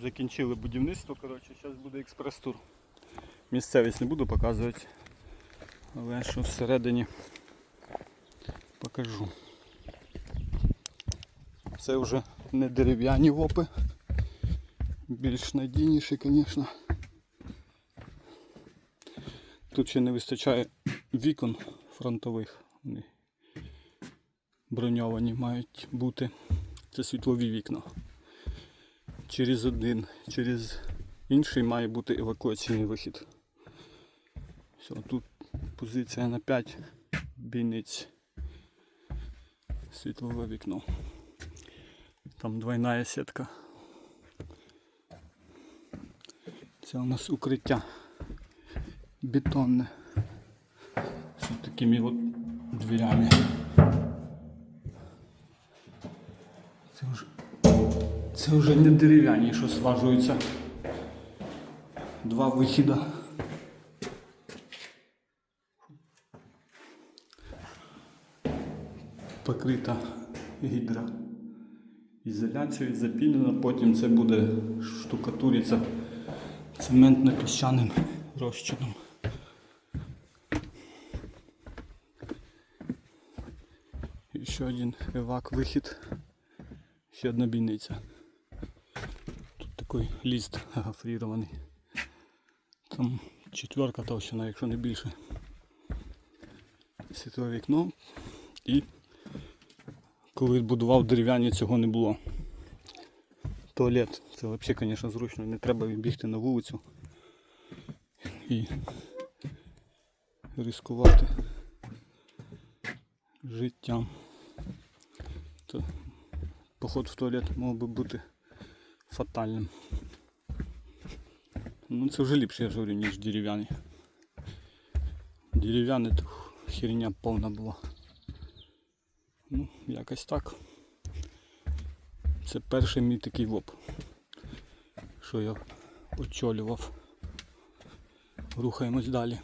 Закінчили будівництво, коротше, зараз буде експрес-тур. Місцевість не буду показувати, але що всередині покажу. Це вже не дерев'яні вопи, більш надійніші, звісно. Тут ще не вистачає вікон фронтових. Вони броньовані мають бути. Це світлові вікна. Через один, через інший має бути евакуаційний вихід. Все, тут позиція на 5 бійниць. Світлове вікно. Там двойна сітка. Це у нас укриття бетонне. З такими от дверями. Це вже не дерев'яні, що зважуються. Два вихіда. Покрита гідра ізоляцією, запілена, потім це буде штукатуриться цементно-піщаним розчином. І ще один евак вихід. Ще одна бійниця. Такий ліст гофрірований. Там четверка товщина, якщо не більше. Світлове вікно. І коли будував дерев'яні, цього не було. Туалет. Це взагалі, звісно, зручно. Не треба бігти на вулицю і ризикувати життям. То поход в туалет мог би бути фатальним. Ну це вже ліпше, я ж говорю, ніж дерев'яний. Дерев'яний то херня повна була. Ну, якось так. Це перший мій такий воп, що я очолював. Рухаємось далі.